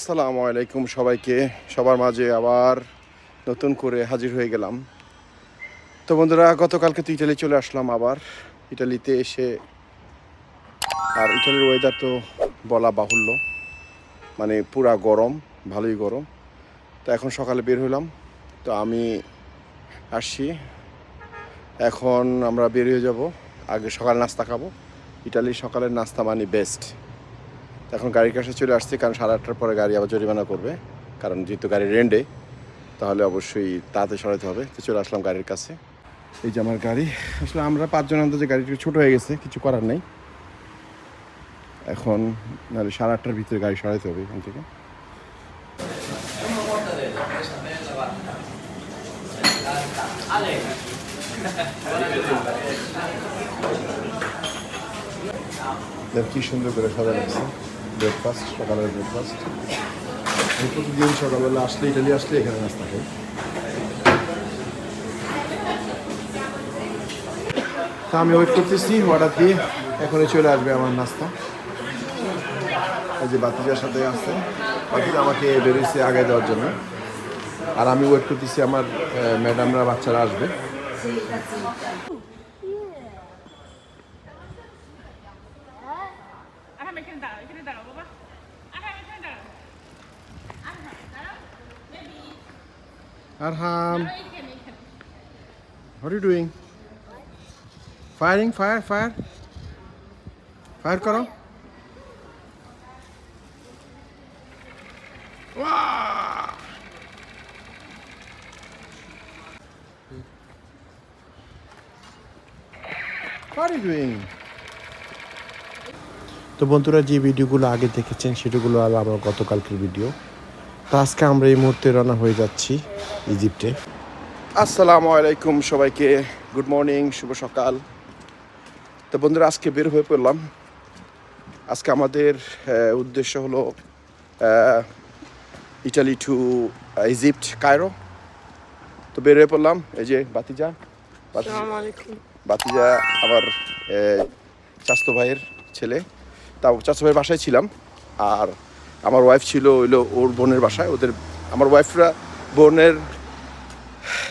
আসসালামু আলাইকুম সবাইকে। সবার মাঝে আবার নতুন করে হাজির হয়ে গেলাম। তো বন্ধুরা, গতকালকে তো ইটালি চলে আসলাম আবার। ইটালিতে এসে আর ইটালির ওয়েদার তো বলা বাহুল্য। মানে পুরা গরম, ভালোই গরম। তো এখন সকালে বের হলাম। তো আমি আসছি। এখন আমরা বের হয়ে যাব। আগে সকাল নাস্তা খাব। ইটালির সকালের নাস্তা মানে বেস্ট এখন গাড়ির কাছে চলে আসছি, কারণ সাড়ে আটটার পরে গাড়ি আবার জরিমানা করবে। কারণ যেহেতু গাড়ি রেন্ডে, তাহলে অবশ্যই তাড়াতাড়ি সরাতে হবে। তো চলে আসলাম গাড়ির কাছে। এই যে আমার গাড়ি, আসলে আমরা পাঁচজন আন্দাজে গাড়ি একটু ছোটো হয়ে গেছে, কিছু করার নেই। এখন নাহলে সাড়ে আটটার ভিতরে গাড়ি সরাতে হবে এখান থেকে। কি সুন্দর করে সাজা লাগছে ব্রেকফাস্ট সকালের ব্রেকফাস্ট আমি প্রতিদিন সকালবেলা আসলে ইটালি আসলে এখানে নাস্তা খাই। তা আমি ওয়েট করতেছি অর্ডার দিয়ে এখনই চলে আসবে আমার নাস্তা। এই যে বাতিজার সাথে আসছে বাতিজা আমাকে বেরিয়েছে আগে দেওয়ার জন্য। আর আমি ওয়েট করতেছি আমার ম্যাডামরা বাচ্চারা আসবে। এখানে What are you doing? Firing, fire, fire. Fire করো। Wow! তো বন্ধুরা যে ভিডিওগুলো আগে দেখেছেন সেগুলো আর আমার গতকালকের ভিডিও তো আজকে আমরা এই মুহূর্তে রওনা হয়ে যাচ্ছি ইজিপ্টে। আসসালামু আলাইকুম সবাইকে গুড মর্নিং শুভ সকাল। তো বন্ধুরা আজকে বের হয়ে পড়লাম। আজকে আমাদের উদ্দেশ্য হলো ইটালি টু ইজিপ্ট কায়রো। তো বের হয়ে পড়লাম। এই যে বাতিজা। বাতিজা বাতিজা আমার চাস্তো ভাইয়ের ছেলে। তা চাস্তো ভাইয়ের বাসায় ছিলাম। আর আমার ওয়াইফ ছিল হইল ওর বোনের বাসায়, ওদের আমার ওয়াইফরা বোনের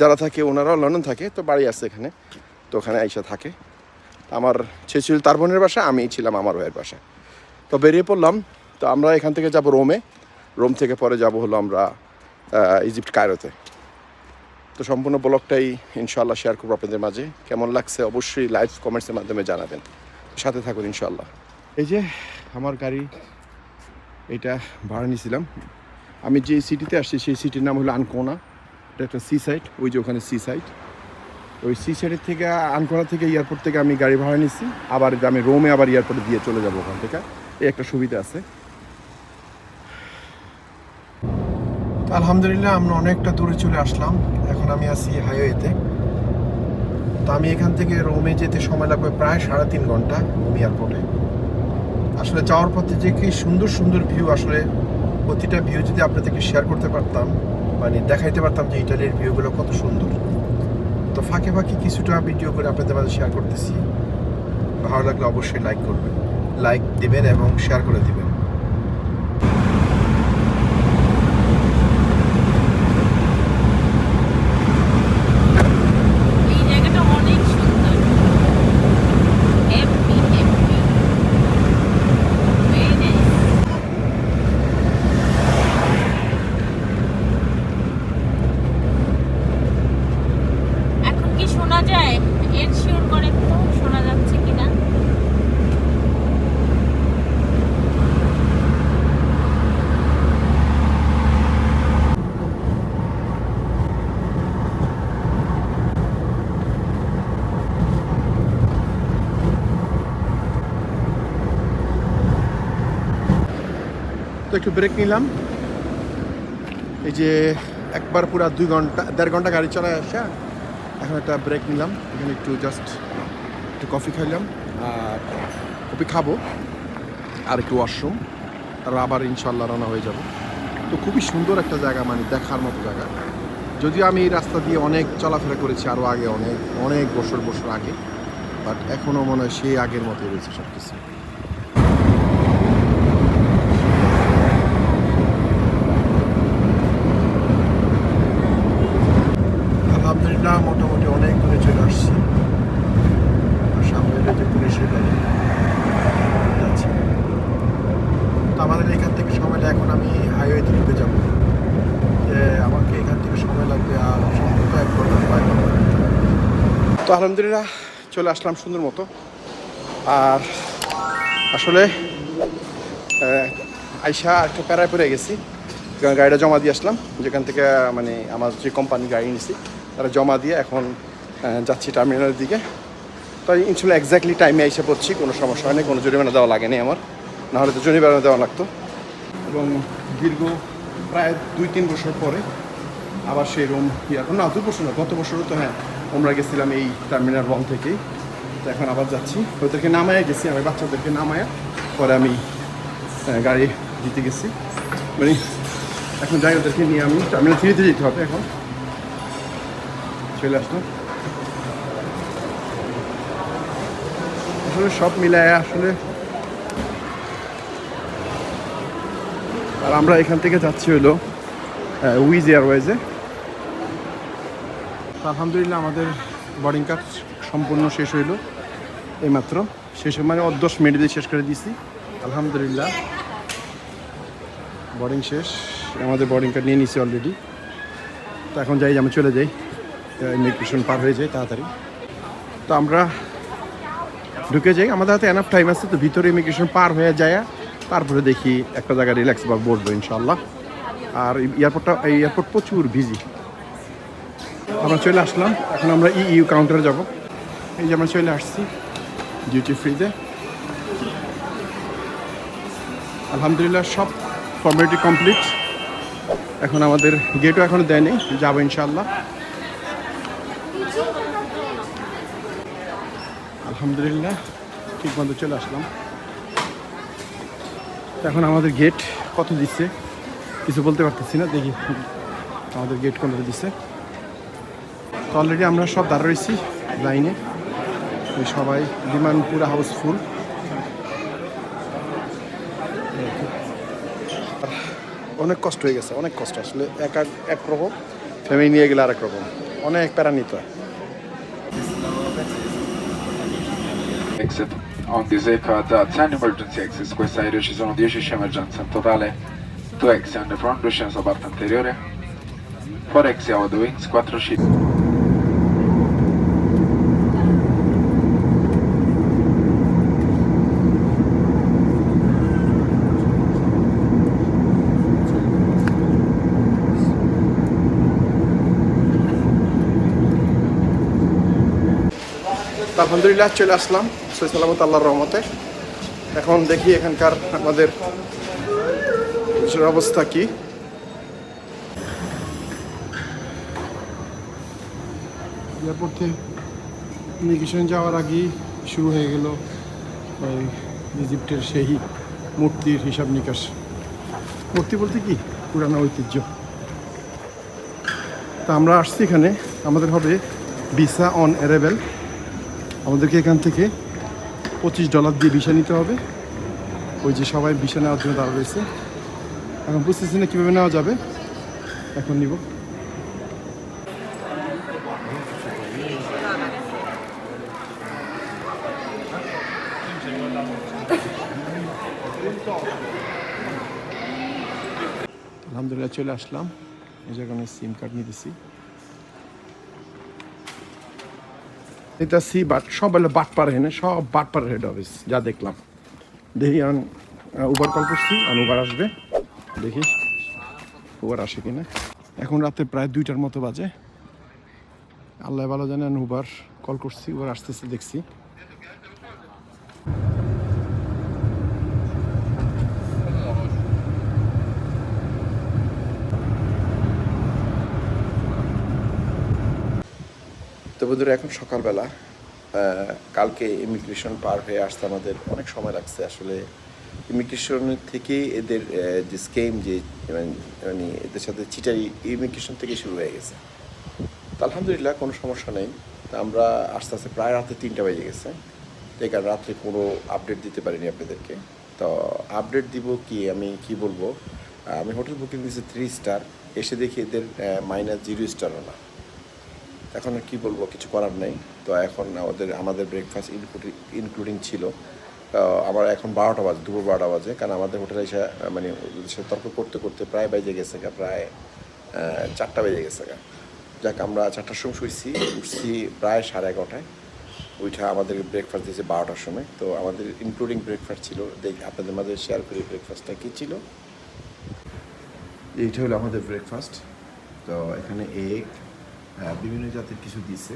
যারা থাকে ওনারাও লন্ডন থাকে, তো বাড়ি আছে এখানে, তো ওখানে আইসা থাকে। আমার সে ছিল তার বোনের বাসা আমি ছিলাম আমার ভাইয়ের বাসায়। তো বেরিয়ে পড়লাম, তো আমরা এখান থেকে যাব রোমে রোম থেকে পরে যাব হলো আমরা ইজিপ্ট কায়রোতে তো সম্পূর্ণ ব্লগটাই ইনশাল্লাহ শেয়ার করব আপনাদের মাঝে। কেমন লাগছে অবশ্যই লাইভ কমেন্টসের মাধ্যমে জানাবেন। সাথে থাকুন ইনশাল্লাহ এই যে, আমার গাড়ি এটা ভাড়া নিয়েছিলাম। আমি যে সিটিতে আসছি, সেই সিটির নাম হলো আনকোনা। এটা একটা সি সাইড ওই যে ওখানে সি সাইড ওই সি সাইডের থেকে, আনকোনা থেকে এয়ারপোর্ট থেকে আমি গাড়ি ভাড়া নিচ্ছি আবার আমি রোমে আবার এয়ারপোর্টে দিয়ে চলে যাব ওখান থেকে। এই একটা সুবিধা আছে। আলহামদুলিল্লাহ, আমরা অনেকটা দূরে চলে আসলাম। এখন আমি আছি হাইওয়েতে তো আমি এখান থেকে রোমে যেতে সময় লাগবে প্রায় সাড়ে তিন ঘণ্টা রোম এয়ারপোর্টে আসলে যাওয়ার পথে যে কি সুন্দর সুন্দর ভিউ আসলে প্রতিটা ভিউ যদি আপনাদেরকে শেয়ার করতে পারতাম মানে দেখাইতে পারতাম যে ইটালির ভিউগুলো কত সুন্দর। তো ফাঁকে ফাঁকে কিছুটা ভিডিও করে আপনাদের মাঝে শেয়ার করতেছি। ভালো লাগলে অবশ্যই লাইক করবেন। লাইক দেবেন এবং শেয়ার করে দিবেন এই জায়গাটা অনেক সুন্দর এমপি এমপি ভেরি নাইস এখন কি শোনা যায় এর শিওর করেন তো শোনা যাচ্ছে কিনা তো একটু ব্রেক নিলাম। এই যে একবার পুরো দুই ঘণ্টা, দেড় ঘণ্টা গাড়ি চালায় আসা, এখন একটা ব্রেক নিলাম। এখানে একটু জাস্ট একটু কফি খাইলাম, আর কফি খাব, আর একটু ওয়াশরুম তারপর আবার ইনশাল্লাহ রানা হয়ে যাব। তো খুবই সুন্দর একটা জায়গা মানে দেখার মতো জায়গা। যদিও আমি এই রাস্তা দিয়ে অনেক চলাফেরা করেছি আরও আগে অনেক অনেক বছর বছর আগে বাট এখনও মনে হয় সেই আগের মতোই রয়েছে সব কিছু দেশের বাড়ি যাচ্ছি তো আমাদের এখান থেকে সময় লাগে এখন আমি হাইওয়েতে ঢুকে যাব। যে আমাকে এখান থেকে সময় লাগবে আর সম্ভবত এক তো আলহামদুলিল্লাহ চলে আসলাম সুন্দর মতো। আর আসলে আইসা একটু প্যারায় পড়ে গেছি। গাড়িটা জমা দিয়ে আসলাম। যেখান থেকে মানে আমার যে কোম্পানি গাড়ি নিছি, তারা জমা দিয়ে এখন যাচ্ছি টার্মিনালের দিকে। তাই ইনশাল্লাহ এক্স্যাক্টলি টাইমে এসে পড়ছি, কোনো সমস্যা হয়নি কোনো জরিমানা দেওয়া লাগেনি আমার। নাহলে তো জরিমানা দেওয়া লাগতো। এবং দীর্ঘ প্রায় দুই তিন বছর পরে আবার সেই রুম এখন না, দুই বছর না, গত বছরও তো হ্যাঁ আমরা গেছিলাম এই টার্মিনাল ওয়ান থেকেই। তো এখন আবার যাচ্ছি। ওদেরকে নামায় গেছি, আমি বাচ্চাদেরকে নামায় পরে আমি গাড়ি দিতে গেছি। মানে এখন যাই, ওদেরকে নিয়ে আমি টার্মিনাল থ্রিতে যেতে হবে এখন। চলে আসলাম আসলে সব মিলায় আসলে আর আমরা এখান থেকে যাচ্ছি হলো উইজ এয়ারওয়েজে আলহামদুলিল্লাহ আমাদের বোর্ডিং কার্ড সম্পূর্ণ শেষ হইল, এইমাত্র। শেষ মানে দশ মিনিট দিয়ে শেষ করে দিয়েছি আলহামদুলিল্লাহ। বোর্ডিং শেষ, আমাদের বোর্ডিং কার্ড নিয়ে নিছি অলরেডি তো এখন যাই, আমি চলে যাই। ইমিগ্রেশন পার হয়ে যাই তাড়াতাড়ি। তো আমরা ঢুকে যাই, আমাদের হাতে এনাফ টাইম আছে, তো ভিতরে ইমিগ্রেশন পার হয়ে যায়। তারপরে দেখি একটা জায়গায় রিল্যাক্স বা বসবো ইনশাল্লাহ আর এয়ারপোর্টটা এই এয়ারপোর্ট প্রচুর বিজি আমরা চলে আসলাম। এখন আমরা ই ইউ কাউন্টারে যাব। এই যে আমরা চলে আসছি ডিউটি ফ্রিতে আলহামদুলিল্লাহ সব ফর্মালিটি কমপ্লিট এখন আমাদের গেটও এখনও দেয়নি। যাব ইনশাল্লাহ আলহামদুলিল্লাহ, ঠিক মতো চলে আসলাম। এখন আমাদের গেট কত দিচ্ছে? কিছু বলতে পারতেছি না দেখি। আমাদের গেট কত দিচ্ছে? তো অলরেডি আমরা সব দাঁড়া রয়েছি লাইনে সবাই বিমান পুরো হাউসফুল অনেক কষ্ট হয়ে গেছে অনেক কষ্ট। আসলে এক এক রকম ফ্যামিলি নিয়ে গেলে আরেক রকম। অনেক প্যারা নিতে হয়। On Zepa da 10 emergency exits, questa aereo ci sono 10 scie emergenze in totale, 2 exit on the front, 2 scene sulla parte anteriore, 4 exit out the wings, 4 scie. আলহামদুলিল্লাহ চলে আসলাম। সৈ সালামত আল্লাহর রহমতে। এখন দেখি এখানকার আমাদের অবস্থা কি। এয়ারপোর্টে ইমিগ্রেশন যাওয়ার আগেই শুরু হয়ে গেল ওই ইজিপ্টের সেই মূর্তির হিসাব নিকাশ। মূর্তি বলতে কি? পুরানো ঐতিহ্য। তা আমরা আসছি এখানে। আমাদের হবে ভিসা অন অ্যারেবেল আমাদেরকে এখান থেকে পঁচিশ ডলার দিয়ে ভিসা নিতে হবে। ওই যে সবাই ভিসা নেওয়ার জন্য দাঁড়া রয়েছে। এখন বুঝতেছি না কীভাবে নেওয়া যাবে, এখন নিব। আলহামদুলিল্লাহ চলে আসলাম। এই জায়গায় সিম কার্ড নিয়ে এটা সি বাট সব হলো বাটপার হেনে, সব বাটপার হেড অফিস যা দেখলাম। দেখি, আন উবার কল করছি আর উবার আসবে। দেখি উবার আসে কিনা এখন রাতে প্রায় দুইটার মতো বাজে। আল্লাহ ভালো জানেন উবার কল করছি উবার আসতেছে, দেখছি। তো বন্ধুরা, এখন সকালবেলা কালকে ইমিগ্রেশন পার হয়ে আসতে আমাদের অনেক সময় লাগছে। আসলে ইমিগ্রেশন থেকে এদের যে স্কেম যে, মানে- মানে এদের সাথে চিটারি ইমিগ্রেশন থেকে শুরু হয়ে গেছে। তো আলহামদুলিল্লাহ, কোনো সমস্যা নেই। তো আমরা আস্তে আস্তে প্রায় রাতে তিনটা বেজে গেছে। তো এই কারণে রাত্রে কোনো আপডেট দিতে পারিনি আপনাদেরকে। তো আপডেট দিব কি, আমি কি বলব? আমি হোটেল বুকিং দিয়েছি থ্রি স্টার এসে দেখি এদের মাইনাস জিরো স্টারও না। এখন কি বলব, কিছু করার নেই। তো এখন আমাদের আমাদের ব্রেকফাস্ট ইনক্লুডিং ইনক্লুডিং ছিল। আমার এখন বারোটা বাজে, দুপুর বারোটা বাজে, কারণ আমাদের হোটেলে এসে মানে সাথে তর্ক করতে করতে প্রায় বেজে গেছে প্রায় চারটা বেজে গেছে। যাক, আমরা চারটার সময় শুয়েছি উঠছি প্রায় সাড়ে এগারোটায়। ওইটা আমাদের ব্রেকফাস্ট দিয়েছে বারোটার সময়। তো আমাদের ইনক্লুডিং ব্রেকফাস্ট ছিল। দেখ, আপনাদের মাঝে শেয়ার করি ব্রেকফাস্টটা কী ছিল? এইটা হলো আমাদের ব্রেকফাস্ট তো এখানে এগ বিভিন্ন জাতের কিছু দিছে।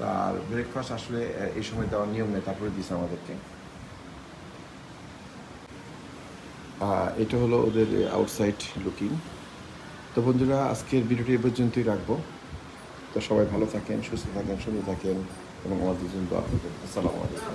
তার ব্রেকফাস্ট আসলে এই সময় দেওয়ার নিয়ম নেই, তারপরে দিছে আমাদেরকে। এটা হলো ওদের আউটসাইড লুকিং তো বন্ধুরা, আজকের ভিডিওটি এ পর্যন্তই রাখব। তো সবাই ভালো থাকেন, সুস্থ থাকেন, সুন্দর থাকেন, এবং আমাদের জন্য দোয়া করবেন। আসসালামু আলাইকুম।